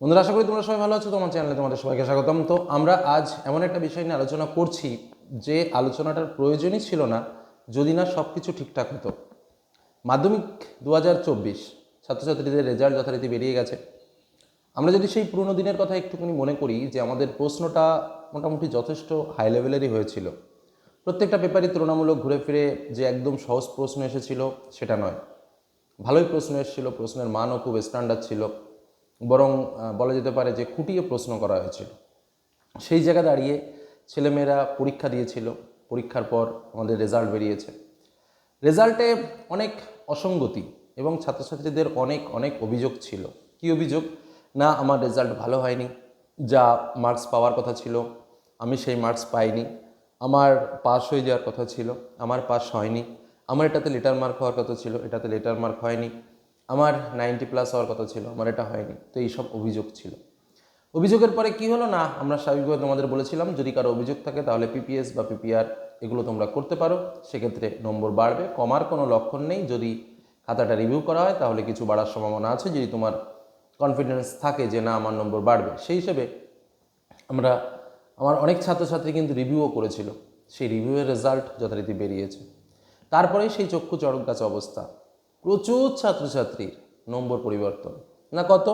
বন্ধুরা, আশা করি তোমরা সবাই ভালো আছো, তোমার চ্যানেলে তোমাদের সবাইকে স্বাগতম। তো আমরা আজ এমন একটা বিষয় নিয়ে আলোচনা করছি যে আলোচনাটার প্রয়োজনই ছিল না, যদি না সব কিছু ঠিকঠাক হতো। মাধ্যমিক দু হাজার চব্বিশ, ছাত্রছাত্রীদের রেজাল্ট যথারীতি বেরিয়ে গেছে। আমরা যদি সেই পুরনো দিনের কথা একটুখানি মনে করি, যে আমাদের প্রশ্নটা মোটামুটি যথেষ্ট হাই লেভেলেরই হয়েছিল। প্রত্যেকটা পেপারই তুলনামূলক ঘুরে ফিরে যে একদম সহজ প্রশ্ন এসেছিল, সেটা নয়। ভালোই প্রশ্ন এসেছিল, প্রশ্নের মানও খুব স্ট্যান্ডার্ড ছিল। বরং বলা যেতে পারে যে খুঁটিয়ে প্রশ্ন করা হয়েছিল। সেই জায়গা দাঁড়িয়ে ছেলেমেয়েরা পরীক্ষা দিয়েছিল। পরীক্ষার পর আমাদের রেজাল্ট বেরিয়েছে। রেজাল্টে অনেক অসঙ্গতি এবং ছাত্রছাত্রীদের অনেক অনেক অভিযোগ ছিল। কি অভিযোগ? না, আমার রেজাল্ট ভালো হয়নি। যা মার্কস পাওয়ার কথা ছিল, আমি সেই মার্কস পাইনি। আমার পাস হয়ে যাওয়ার কথা ছিল, আমার পাস হয়নি। আমার এটাতে লেটার মার্ক হওয়ার কথা ছিল, এটাতে লেটার মার্ক হয়নি। আমার নাইনটি প্লাস হওয়ার কথা ছিল, আমার এটা হয়নি। তো এইসব অভিযোগ ছিল। অভিযোগের পরে কি হলো? না, আমরা স্বাভাবিকভাবে তোমাদের বলেছিলাম, যদি কারও অভিযোগ থাকে তাহলে পিপিএস বা পিপিআর এগুলো তোমরা করতে পারো। সেক্ষেত্রে নম্বর বাড়বে, কমার কোনো লক্ষণ নেই। যদি খাতাটা রিভিউ করা হয়, তাহলে কিছু বাড়ার সম্ভাবনা আছে। যদি তোমার কনফিডেন্স থাকে যে না, আমার নম্বর বাড়বে, সেই হিসেবে আমরা, আমার অনেক ছাত্রছাত্রী কিন্তু রিভিউও করেছিল। সেই রিভিউয়ের রেজাল্ট যথারীতি বেরিয়েছে। তারপরেই সেই চক্ষু চড়ক গাছ অবস্থা। প্রচুর ছাত্রছাত্রীর নম্বর পরিবর্তন। না কত?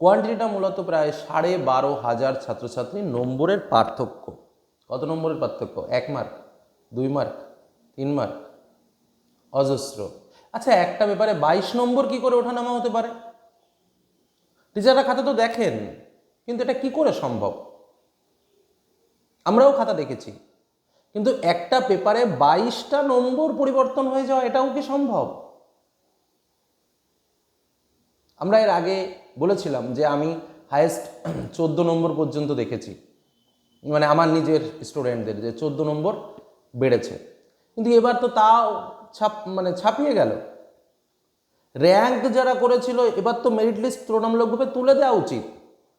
কোয়ান্টিটিটা মূলত প্রায় সাড়ে বারো হাজার ছাত্রছাত্রী নম্বরের পার্থক্য। কত নম্বরের পার্থক্য? এক মার্ক, দুই মার্ক, তিন মার্ক। অজস্র। আচ্ছা একটা ব্যাপারে বাইশ নম্বর কি করে ওঠানামা হতে পারে? টিচাররা খাতা তো দেখেন, কিন্তু এটা কি করে সম্ভব? আমরাও খাতা দেখেছি। কিন্তু একটা পেপারে বাইশটা নম্বর পরিবর্তন হয়ে যাওয়া, এটাও কি সম্ভব? আমরা এর আগে বলেছিলাম যে আমি হায়েস্ট চোদ্দ নম্বর পর্যন্ত দেখেছি। মানে আমার নিজের স্টুডেন্টদের যে চোদ্দ নম্বর বেড়েছে। কিন্তু এবার তো তাও ছাপ মানে ছাপিয়ে গেল। র্যাঙ্ক যারা করেছিল, এবার তো মেরিট লিস্ট তুলনামূলকভাবে তুলে দেওয়া উচিত।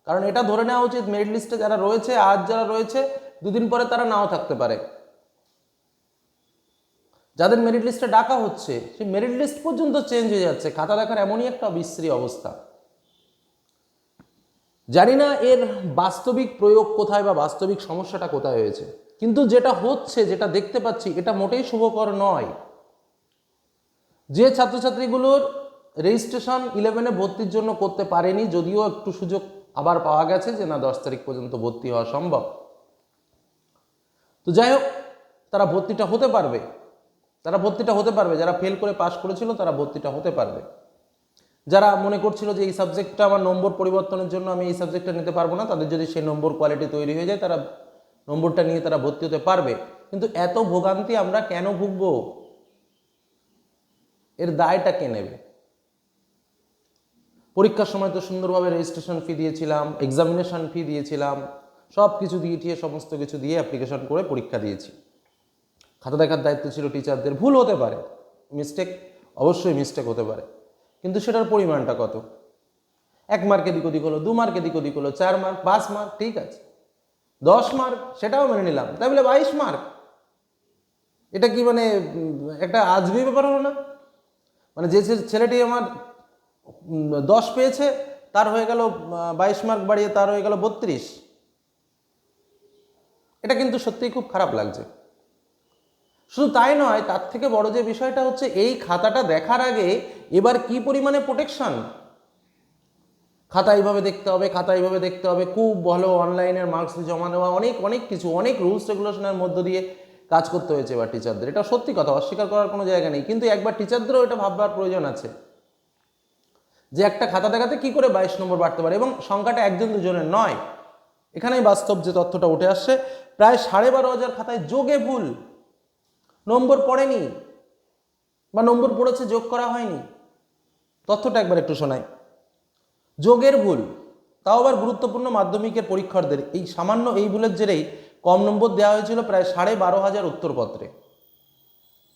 কারণ এটা ধরে নেওয়া উচিত মেরিট লিস্টে যারা রয়েছে, আজ যারা রয়েছে, দুদিন পরে তারা নাও থাকতে পারে। যাদের মেরিট লিস্টে ডাকা হচ্ছে, সেই মেরিট লিস্ট পর্যন্ত চেঞ্জ হয়ে যাচ্ছে। খাতা দেখার এমনই একটা বিশ্রী অবস্থা। জানি না এর বাস্তবিক প্রয়োগ কোথায় বা বাস্তবিক সমস্যাটা কোথায় হয়েছে। কিন্তু যেটা হচ্ছে, যেটা দেখতে পাচ্ছি, এটা মোটেই শুভকর নয়। যে ছাত্রছাত্রীগুলোর রেজিস্ট্রেশন ইলেভেনে ভর্তির জন্য করতে পারেনি, যদিও একটু সুযোগ আবার পাওয়া গেছে যে না, দশ তারিখ পর্যন্ত ভর্তি হওয়া সম্ভব। তো যাই হোক, তারা ভর্তিটা হতে পারবে। তারা ভর্তিটা হতে পারবে। যারা ফেল করে পাশ করেছিল, তারা ভর্তিটা হতে পারবে। যারা মনে করছিল যে এই সাবজেক্টটা আমার নম্বর পরিবর্তনের জন্য আমি এই সাবজেক্টটা নিতে পারব না, তাদের যদি সেই নম্বর কোয়ালিটি তৈরি হয়ে যায়, তারা নম্বরটা নিয়ে তারা ভর্তি হতে পারবে। কিন্তু এত ভোগান্তি আমরা কেন ভুগবো? এর দায়টা কে নেবে? পরীক্ষার সময় তো সুন্দরভাবে রেজিস্ট্রেশন ফি দিয়েছিলাম এক্সামিনেশন ফি দিয়েছিলাম সব কিছু দিয়ে সমস্ত কিছু দিয়ে অ্যাপ্লিকেশন করে পরীক্ষা দিয়েছি। খাতা দেখার দায়িত্ব ছিল টিচারদের ভুল হতে পারে। মিস্টেক অবশ্যই মিস্টেক হতে পারে। কিন্তু সেটার পরিমাণটা কত? এক মার্কে দিক ওদিক হলো, দু মার্কে দিক ওদিক হলো, চার মার্ক পাঁচ মার্ক ঠিক আছে। দশ মার্ক সেটাও মেনে নিলাম। তাই বলে বাইশ মার্ক এটা কি মানে একটা আজগুবি ব্যাপার হলো না? মানে যে ছেলেটি আমার দশ পেয়েছে, তার হয়ে গেল বাইশ মার্ক বাড়িয়ে তার হয়ে গেল বত্রিশ। এটা কিন্তু সত্যিই খুব খারাপ লাগছে। শুধু তাই নয়, তার থেকে বড় যে বিষয়টা হচ্ছে এই খাতাটা দেখার আগে এবার কি পরিমাণে প্রোটেকশন খাতা এইভাবে দেখতে হবে, খাতা এইভাবে দেখতে হবে, খুব ভালো অনলাইনের মার্কস জমা দেওয়া, অনেক অনেক কিছু, অনেক রুলস রেগুলেশনের মধ্য দিয়ে কাজ করতে হয়েছে এবার টিচারদের এটা সত্যি কথা, অস্বীকার করার কোনো জায়গা নেই। কিন্তু একবার টিচারদেরও এটা ভাববার প্রয়োজন আছে। যে একটা খাতা দেখাতে কি করে বাইশ নম্বর বাড়তে পারে? এবং সংখ্যাটা একজন দুজনের নয়। এখানেই বাস্তব যে তথ্যটা উঠে আসছে, প্রায় সাড়ে বারো হাজার খাতায় যোগে ভুল। নম্বর পড়েনি বা নম্বর পড়েছে, যোগ করা হয়নি। তথ্যটা একবার একটু শোনাই। যোগের ভুল, তাও আবার গুরুত্বপূর্ণ মাধ্যমিকের পরীক্ষার্থীদের। এই সামান্য এই ভুলের জেরেই কম নম্বর দেওয়া হয়েছিল প্রায় সাড়ে বারো হাজার উত্তরপত্রে।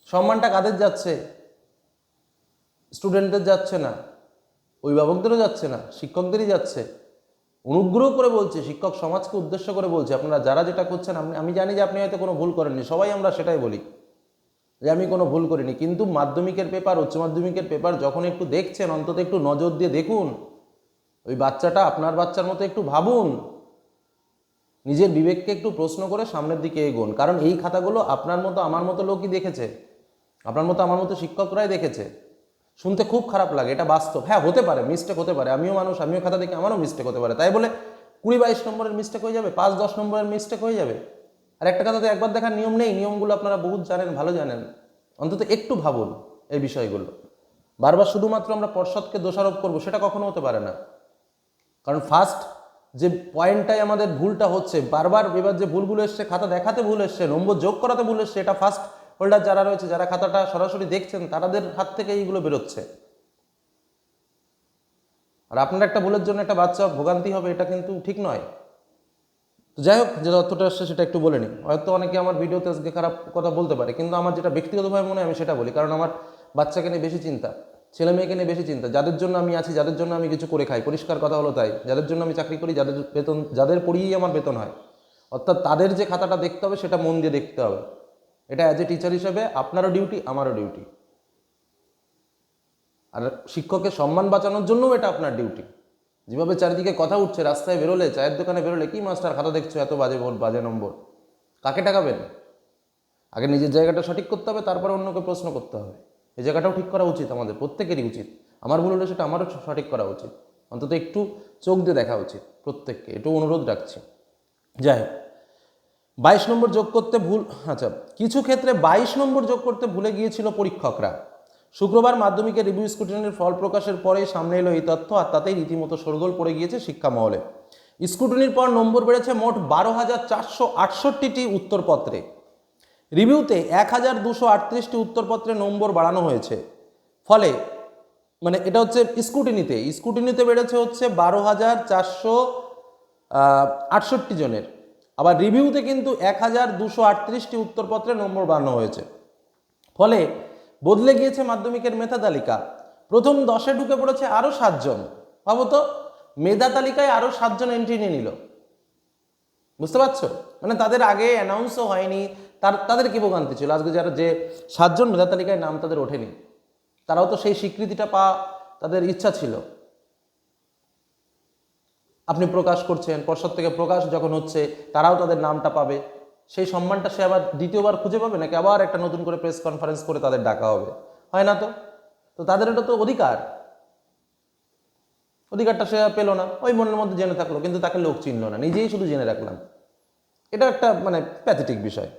সম্মানটা কাদের যাচ্ছে? স্টুডেন্টদের যাচ্ছে না, অভিভাবকদেরও যাচ্ছে না, শিক্ষকদেরই যাচ্ছে। অনুগ্রহ করে বলছে, শিক্ষক সমাজকে উদ্দেশ্য করে বলছে, আপনারা যারা যেটা করছেন আমি আমি জানি যে আপনি হয়তো কোনো ভুল করেননি, সবাই আমরা সেটাই বলি। যে আমি কোনো ভুল করিনি। কিন্তু মাধ্যমিকের পেপার উচ্চ মাধ্যমিকের পেপার যখন একটু দেখছেন, অন্তত একটু নজর দিয়ে দেখুন। ওই বাচ্চাটা আপনার বাচ্চার মতো একটু ভাবুন। নিজের বিবেককে একটু প্রশ্ন করে সামনের দিকে এগোন। কারণ এই খাতাগুলো আপনার মতো, আমার মতো লোকই দেখেছে। আপনার মতো, আমার মতো শিক্ষকরাই দেখেছে। শুনতে খুব খারাপ লাগে, এটা বাস্তব। হ্যাঁ হতে পারে মিস্টেক হতে পারে। আমিও মানুষ, আমিও খাতা দেখি আমারও মিস্টেক হতে পারে। তাই বলে কুড়ি বাইশ নম্বরের মিস্টেক হয়ে যাবে, পাঁচ দশ নম্বরের মিস্টেক হয়ে যাবে। আর একটা কথা তো একবার দেখার নিয়ম নেই, নিয়মগুলো আপনারা বহুত জানেন, ভালো জানেন। অন্তত একটু ভাবুন এই বিষয়গুলো। বারবার শুধুমাত্র আমরা পর্ষদকে দোষারোপ করব, সেটা কখনো হতে পারে না। কারণ ফার্স্ট যে পয়েন্টটাই আমাদের ভুলটা হচ্ছে, বারবার এবার যে ভুলগুলো এসছে, খাতা দেখাতে ভুল এসছে, নম্বর যোগ করাতে ভুল এসছে, এটা ফার্স্ট হোল্ডার যারা রয়েছে, যারা খাতাটা সরাসরি দেখছেন তাদের হাত থেকে এইগুলো বেরোচ্ছে। আর আপনার একটা ভুলের জন্য একটা বাচ্চা ভোগান্তি হবে, এটা কিন্তু ঠিক নয়। যাই হোক, যে তথ্যটা আসছে সেটা একটু বলে নিই হয়তো অনেকে আমার ভিডিওতে আজকে খারাপ কথা বলতে পারে, কিন্তু আমার যেটা ব্যক্তিগতভাবে মনে হয় আমি সেটা বলি। কারণ আমার বাচ্চাকে নিয়ে বেশি চিন্তা, ছেলে মেয়েকে নিয়ে বেশি চিন্তা। যাদের জন্য আমি আছি, যাদের জন্য আমি কিছু করে খাই, পরিষ্কার কথা হলো তাই। যাদের জন্য আমি চাকরি করি, যাদের বেতন, যাদের পড়িয়েই আমার বেতন হয়। অর্থাৎ তাদের যে খাতাটা দেখতে হবে, সেটা মন দিয়ে দেখতে হবে। এটা অ্যাজ এ টিচার হিসেবে আপনারও ডিউটি আমারও ডিউটি আর শিক্ষকের সম্মান বাঁচানোর জন্যও এটা আপনার ডিউটি যেভাবে চারিদিকে কথা উঠছে, রাস্তায় বেরোলে, চায়ের দোকানে বেরোলে, কি মাস্টার খাতা দেখছ এত বাজে ভোট, বাজে নম্বর? কাকে টাকাবেন আগে নিজের জায়গাটা সঠিক করতে হবে, তারপরে অন্যকে প্রশ্ন করতে হবে। এই জায়গাটাও ঠিক করা উচিত আমাদের, প্রত্যেকেরই উচিত। আমার ভুল হলে সেটা আমারও সঠিক করা উচিত। অন্তত একটু চোখ দিয়ে দেখা উচিত প্রত্যেককে একটু অনুরোধ রাখছি। যাই হোক, বাইশ নম্বর যোগ করতে ভুল আচ্ছা কিছু ক্ষেত্রে বাইশ নম্বর যোগ করতে ভুলে গিয়েছিল পরীক্ষকরা। শুক্রবার মাধ্যমিকের রিভিউ স্কুটিনির ফল প্রকাশের পরেই সামনে এলো এই তথ্য, আর তাতেই রীতিমতো সরগোল পড়ে গিয়েছে শিক্ষা মহলে স্কুটিনির পর নম্বর বেড়েছে মোট বারো হাজার চারশো আটষট্টিটি উত্তরপত্রে। রিভিউতে এক হাজার দুশো আটত্রিশটি উত্তরপত্রে নম্বর বাড়ানো হয়েছে। ফলে মানে এটা হচ্ছে স্কুটিনিতে স্কুটিনিতে বেড়েছে হচ্ছে বারো হাজার চারশো আটষট্টি জনের। আবার রিভিউতে কিন্তু এক হাজার দুশো আটত্রিশটি উত্তরপত্রে নম্বর বাড়ানো হয়েছে। ফলে বদলে গিয়েছে মাধ্যমিকের মেধা তালিকা। প্রথম দশে ঢুকে পড়েছে আরও সাতজন। ভাবো তো, মেধা তালিকায় আরও সাতজন এন্ট্রি নিয়ে নিল। বুঝতে পারছ? মানে তাদের আগে অ্যানাউন্সও হয়নি, তার, তাদের কি ভোগান্তি ছিল? আজকে যারা যে সাতজন মেধা তালিকায় নাম তাদের ওঠেনি, তারাও তো সেই স্বীকৃতিটা পাওয়া তাদের ইচ্ছা ছিল। আপনি প্রকাশ করছেন, পর্ষদ থেকে প্রকাশ যখন হচ্ছে, তারাও তাদের নামটা পাবে। সেই সম্মানটা সে আবার দ্বিতীয়বার খুঁজে পাবে নাকি আবার একটা নতুন করে প্রেস কনফারেন্স করে তাদের ডাকা হবে? হয় না তো? তো তাদের এটা তো অধিকার। অধিকারটা সে পেল না। ওই মনের মধ্যে জেনে থাকল, কিন্তু তাকে লোক চিনল না। নিজেই শুধু জেনে রাখলাম। এটা একটা মানে প্যাথেটিক বিষয়।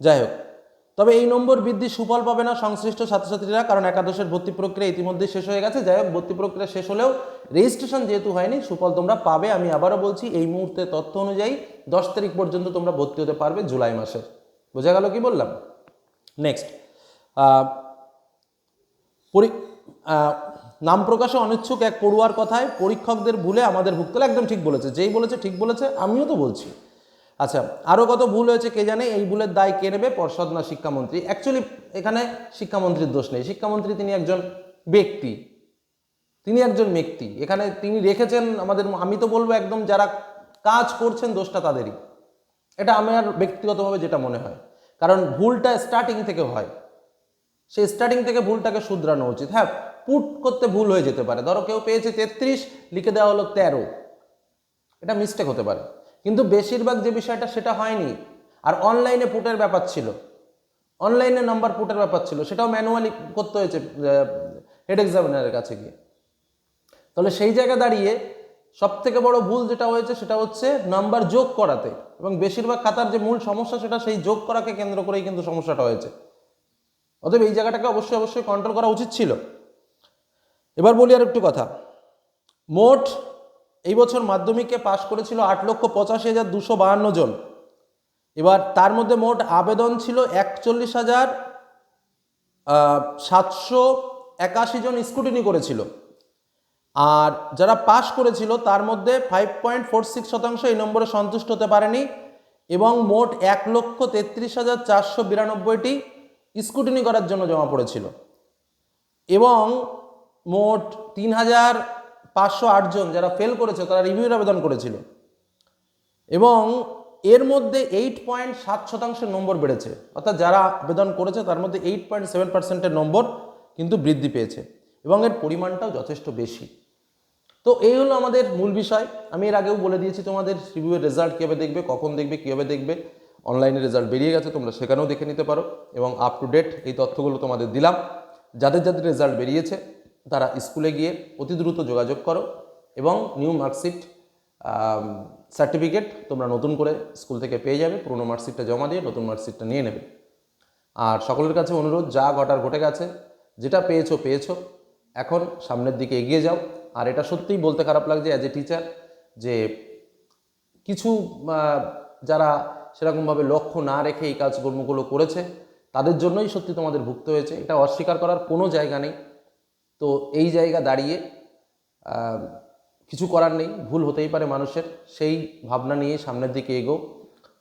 যাই হোক। তবে এই নম্বর বৃদ্ধি সুফল পাবে না সংশ্লিষ্ট ছাত্রছাত্রীরা, কারণ একাদশের ভর্তি প্রক্রিয়া ইতিমধ্যে শেষ হয়ে গেছে। যাই হোক, ভর্তি প্রক্রিয়া শেষ হলেও রেজিস্ট্রেশন যেহেতু হয়নি, সুফল তোমরা পাবে। আমি আবারও বলছি, এই মুহূর্তে তথ্য অনুযায়ী দশ তারিখ পর্যন্ত তোমরা ভর্তি হতে পারবে জুলাই মাসের বোঝা গেল কি বললাম? নেক্সট পরি নাম প্রকাশে অনিচ্ছুক এক পড়ুয়ার কথায় পরীক্ষকদের ভুলে আমাদের ভুগতে হলো। একদম ঠিক বলেছে। যেই বলেছে ঠিক বলেছে, আমিও তো বলছি। আচ্ছা আরও কত ভুল হয়েছে কে জানে? এই ভুলের দায় কে নেবে? পর্ষদ না শিক্ষামন্ত্রী। অ্যাকচুয়ালি এখানে শিক্ষামন্ত্রীর দোষ নেই। শিক্ষামন্ত্রী তিনি একজন ব্যক্তি। তিনি একজন ব্যক্তি। এখানে তিনি রেখেছেন আমাদের, আমি তো বলব একদম যারা কাজ করছেন, দোষটা তাদেরই। এটা আমার ব্যক্তিগতভাবে যেটা মনে হয়। কারণ ভুলটা স্টার্টিং থেকে হয়। সেই স্টার্টিং থেকে ভুলটাকে শুধরানো উচিত। হ্যাঁ পুট করতে ভুল হয়ে যেতে পারে। ধরো কেউ পেয়েছে তেত্রিশ, লিখে দেওয়া হলো তেরো। এটা মিস্টেক হতে পারে। কিন্তু বেশিরভাগ যে বিষয়টা সেটা হয়নি। আর অনলাইনে পুটের ব্যাপার ছিল। অনলাইনে নাম্বার পুটের ব্যাপার ছিল। সেটাও ম্যানুয়ালি করতে হয়েছে হেড এক্সামিনারের কাছে গিয়ে। তাহলে সেই জায়গায় দাঁড়িয়ে সব থেকে বড় ভুল যেটা হয়েছে সেটা হচ্ছে নাম্বার যোগ করাতে। এবং বেশিরভাগ খাতার যে মূল সমস্যা সেটা সেই যোগ করাকে কেন্দ্র করেই কিন্তু সমস্যাটা হয়েছে। অতএব এই জায়গাটাকে অবশ্যই অবশ্যই কন্ট্রোল করা উচিত ছিল। এবার বলি আর একটু কথা। মোট এই বছর মাধ্যমিকে পাশ করেছিল আট লক্ষ পঁচাশি হাজার দুশো বাহান্ন জন। এবার তার মধ্যে মোট আবেদন ছিল একচল্লিশ হাজার সাতশো একাশি জন স্কুটিনি করেছিল। আর যারা পাশ করেছিল তার মধ্যে ফাইভ পয়েন্ট ফোর সিক্স শতাংশ এই নম্বরে সন্তুষ্ট হতে পারেনি এবং মোট এক লক্ষ তেত্রিশ হাজার চারশো বিরানব্বইটি স্কুটিনি করার জন্য জমা পড়েছিল। এবং মোট তিন হাজার পাঁচশো আটজন যারা ফেল করেছে, তারা রিভিউর আবেদন করেছিল। এবং এর মধ্যে এইট পয়েন্ট সাত শতাংশের নম্বর বেড়েছে। অর্থাৎ যারা আবেদন করেছে, তার মধ্যে এইট পয়েন্ট সেভেন পার্সেন্টের নম্বর কিন্তু বৃদ্ধি পেয়েছে। এবং এর পরিমাণটাও যথেষ্ট বেশি। তো এই হলো আমাদের মূল বিষয়। আমি এর আগেও বলে দিয়েছি, তোমাদের রিভিউয়ের রেজাল্ট কীভাবে দেখবে, কখন দেখবে, কীভাবে দেখবে। অনলাইনে রেজাল্ট বেরিয়ে গেছে, তোমরা সেখানেও দেখে নিতে পারো। এবং আপ টু ডেট এই তথ্যগুলো তোমাদের দিলাম। যাদের যাদের রেজাল্ট বেরিয়েছে তারা স্কুলে গিয়ে অতি দ্রুত যোগাযোগ করো এবং নিউ মার্কশিট সার্টিফিকেট তোমরা নতুন করে স্কুল থেকে পেয়ে যাবে। পুরনো মার্কশিটটা জমা দিয়ে নতুন মার্কশিটটা নিয়ে নেবে। আর সকলের কাছে অনুরোধ, যা ঘটার ঘটে গেছে, যেটা পেয়েছ পেয়েছ। এখন সামনের দিকে এগিয়ে যাও। আর এটা সত্যিই বলতে খারাপ লাগছে অ্যাজ এ টিচার যে কিছু যারা সেরকমভাবে লক্ষ্য না রেখে এই কাজকর্মগুলো করেছে, তাদের জন্যই সত্যি তোমাদের ভুগতে হয়েছে। এটা অস্বীকার করার কোনো জায়গা নেই। তো এই জায়গা দাঁড়িয়ে কিছু করার নেই, ভুল হতেই পারে মানুষের। সেই ভাবনা নিয়ে সামনের দিকে এগো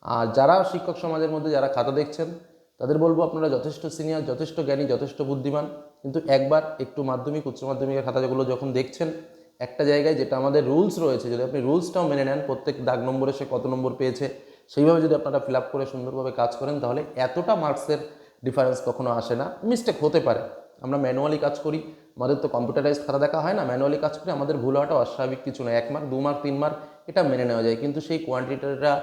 আর যারা শিক্ষক সমাজের মধ্যে যারা খাতা দেখছেন, তাদের বলব আপনারা যথেষ্ট সিনিয়র, যথেষ্ট জ্ঞানী, যথেষ্ট বুদ্ধিমান। কিন্তু একবার একটু মাধ্যমিক, উচ্চ মাধ্যমিকের খাতাগুলো যখন দেখছেন, একটা জায়গায় যেটা আমাদের রুলস রয়েছে, যদি আপনি রুলসটাও মেনে নেন, প্রত্যেক দাগ নম্বরে সে কত নম্বর পেয়েছে, সেইভাবে যদি আপনারা ফিল আপ করে সুন্দরভাবে কাজ করেন, তাহলে এতটা মার্কসের ডিফারেন্স কখনো আসে না। মিস্টেক হতে পারে। আমরা ম্যানুয়ালি কাজ করি। আমাদের তো কম্পিউটারাইজ খাতা দেখা হয় না ম্যানুয়ালি কাজ করি আমাদের ভুল হওয়াটা অস্বাভাবিক কিছু নয়। এক মার্ক, দু মার্ক, তিন মার্ক, এটা মেনে নেওয়া যায়। কিন্তু সেই কোয়ান্টিটিটা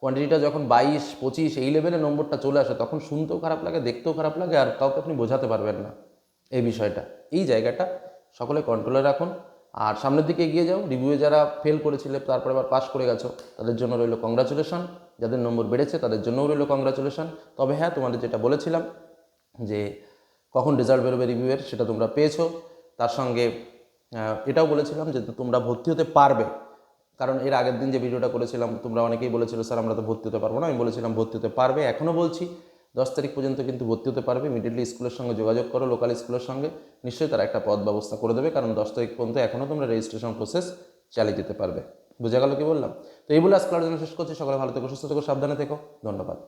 কোয়ান্টিটিটা যখন বাইশ, পঁচিশ, এই লেভেলে নম্বরটা চলে আসে, তখন শুনতেও খারাপ লাগে, দেখতেও খারাপ লাগে, আর কাউকে আপনি বোঝাতে পারবেন না এই বিষয়টা। এই জায়গাটা সকলে কন্ট্রোলে রাখুন। আর সামনের দিকে এগিয়ে যাও। রিভিউয়ে যারা ফেল করেছিলে, তারপরে আবার পাস করে গেছো, তাদের জন্য রইল কংগ্রাচুলেশন যাদের নম্বর বেড়েছে, তাদের জন্যও রইল কংগ্রাচুলেশন তবে হ্যাঁ তোমাদের যেটা বলেছিলাম যে কখন রেজাল্ট বেরোবে রিভিউয়ের সেটা তোমরা পেয়েছ। তার সঙ্গে এটাও বলেছিলাম যে তোমরা ভর্তি হতে পারবে। কারণ এর আগের দিন যে ভিডিওটা করেছিলাম, তোমরা অনেকেই বলেছিল, স্যার, আমরা তো ভর্তি হতে পারব না। আমি বলেছিলাম, ভর্তি হতে পারবে। এখনও বলছি, দশ তারিখ পর্যন্ত কিন্তু ভর্তি হতে পারবে। মিডিলি স্কুলের সঙ্গে যোগাযোগ করো লোকাল স্কুলের সঙ্গে। নিশ্চয়ই তারা একটা পদ ব্যবস্থা করে দেবে, কারণ দশ তারিখ পর্যন্ত এখনও তোমরা রেজিস্ট্রেশন প্রসেস চালিয়ে যেতে পারবে। বোঝা গেল কি বললাম? তো এই বলে আজকে শেষ করছি। সকালে ভালো থেকো, সুস্থ থেকো, সাবধানে থেকো। ধন্যবাদ।